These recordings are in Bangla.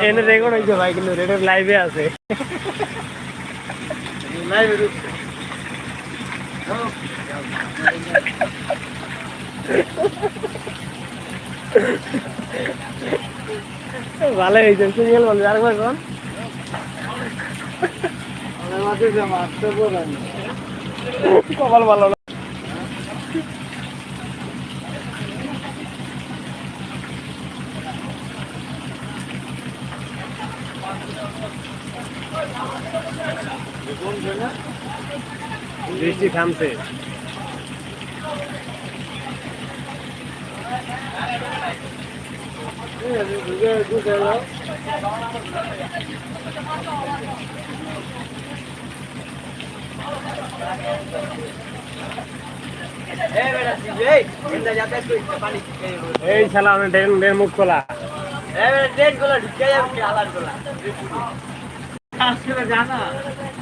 এনে- রেকর্ড হয়েছে ভাই কিন্তু রেকর্ড লাইভে আছে। লাইভে ভালো হয়েছে সিঙ্গেল বলবে আরেকবার কোন কপাল ভালো বৃষ্টি থামছে। ঢুকে ঢুকে এই শালা আমি ড্রেন মুখ খোলা। আজকে জানা এই চোদ না খোলা মুখ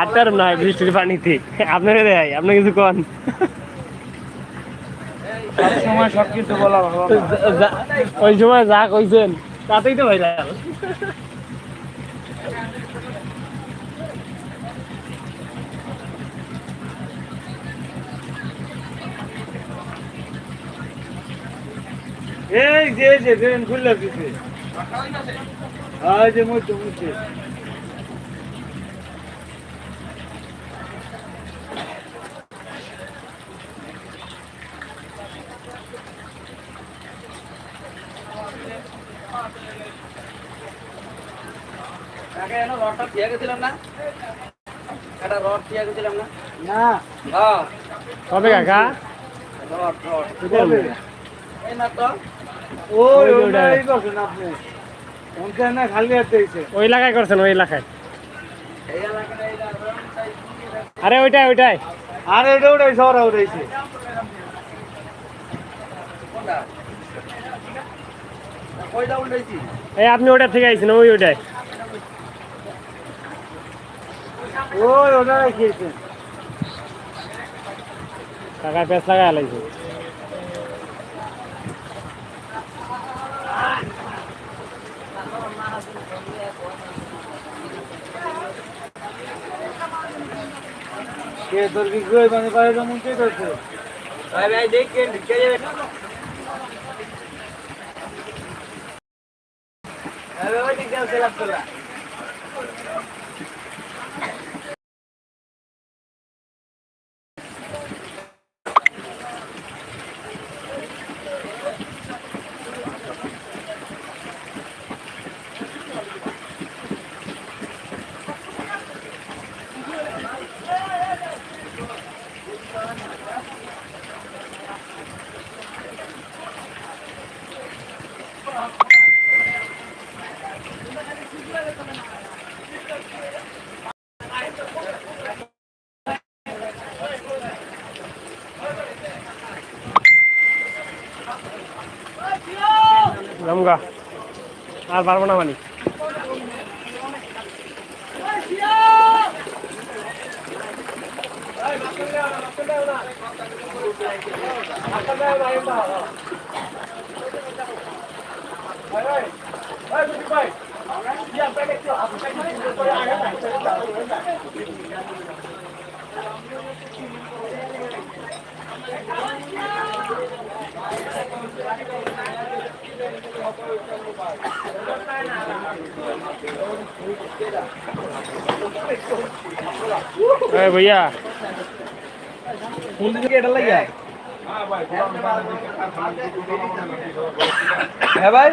আটার নয় বৃষ্টির পানিতে আপনাকে দেয় আপনি কিছু কন? সময় বলা ওই সময় যা কইছেন তাতেই তো ভাইরাল। এই যে যে ট্রেন খুললে দিছে না? কবে কাকা? কবে? ওই ওটাই করছেন আপনি। ওখানে না খালি হাতে ওই এলাকায় করছেন ওই এলাকায়? আরে ওইটাই ওইটাই। আর এটা ওটাই শহরে উঠাইছে এই আপনি ওটা থেকে আইছেন ওই ওইটাই ওই ওটাই খেয়েছেন। কাকা পেঁচ লাগাই আলাইছে। কে তোর বিক্রয় মানে পায়ে যেমন কে করছে de la ciudad. গমগা আর পারব না মানে এই भैया। কোন দিকে এটা লাগিয়া হ্যাঁ ভাই